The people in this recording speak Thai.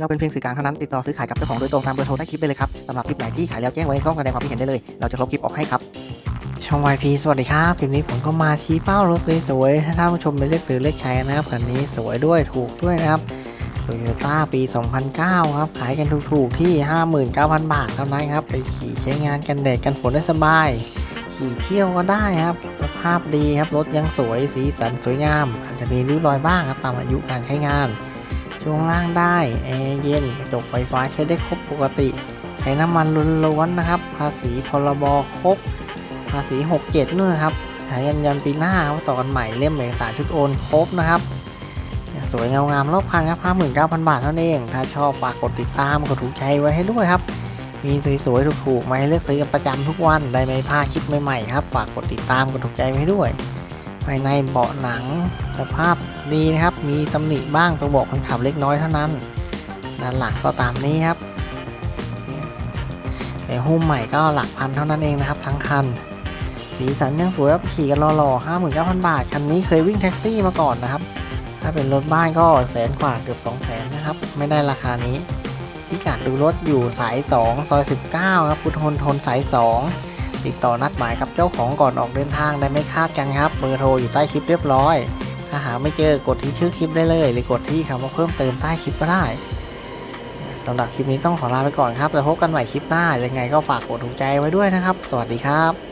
เราเป็นเพียงสื่อกลางเท่านั้นติดต่อซื้อขายกับเจ้าของโดยตรงตามเบอร์โทรใต้คลิปได้เลยครับสำหรับคลิปไหนที่ขายแล้วแจ้งไว้ในช่องแสดงความคิดเห็นได้เลย เราจะลบคลิปออกให้ครับช่อง YP สวัสดีครับคลิปนี้ผมก็มาชี้เป้ารถสวยๆให้ท่านผู้ชมไปเลือกซื้อเลือกใช้นะครับคันนี้สวยด้วยถูกด้วยนะครับโตโยต้าปี 2009 ครับ ขายกันถูกๆที่ 59,000 บาทเท่านั้นครับ ไปขี่ใช้งานกันแดดกันฝนได้สบาย ขี่เที่ยวก็ได้ครับ สภาพดีครับ รถยังสวย สีสันสวยงาม อาจจะมีริ้วรอยบ้างครับ ตามอายุการใช้งาน ช่วงล่างได้แอร์เย็นกระจกไฟฟ้าใช้ได้ครบปกติ ใช้น้ำมันล้วนๆนะครับ ภาษีพรบครบภาษี 67นู่นนะครับขายยันยันปีหน้าต่อกันใหม่เล่มเอกสารชุดโอนครบนะครับสวยเงางามรอบคันครับ59,000บาทเท่านั้นเอง ถ้าชอบฝากกดติดตามกดถูกใจไว้ให้ด้วยครับ มีสวยๆถูกๆมาให้เลือกซื้อกันประจำทุกวันได้ไม่พลาดคลิปใหม่ๆครับฝากกดติดตามกดถูกใจไว้ให้ด้วย ภายในเบาะหนังสภาพดีนะครับ มีตำหนิบ้างตัวเบาะคนขับเล็กน้อยเท่านั้นด้านหลังก็ตามนี้ครับแต่หุ้มใหม่ก็หลักพันเท่านั้นเองนะครับ ทั้งคัน สีสันยังสวยครับขี่กันหล่อๆห้าหมื่นเก้าพันบาท คันนี้เคยวิ่งแท็กซี่มาก่อนนะครับ ถ้าเป็นรถบ้านก็แสนกว่าเกือบสองแสนนะครับ ไม่ได้ราคานี้พิกัดดูรถอยู่สาย 2 ซอย 19 ครับพุทธนทนสาย 2 ติดต่อนัดหมายกับเจ้าของก่อนออกเดินทางได้ไม่คาดกันครับ เบอร์โทรอยู่ใต้คลิปเรียบร้อย ถ้าหาไม่เจอกดที่ชื่อคลิปได้เลย หรือกดที่คำว่าเพิ่มเติมใต้คลิปก็ได้สำหรับคลิปนี้ต้องขอลาไปก่อนครับแล้วพบกันใหม่คลิปหน้ายังไงก็ฝากกดถูกใจไว้ด้วยนะครับ สวัสดีครับ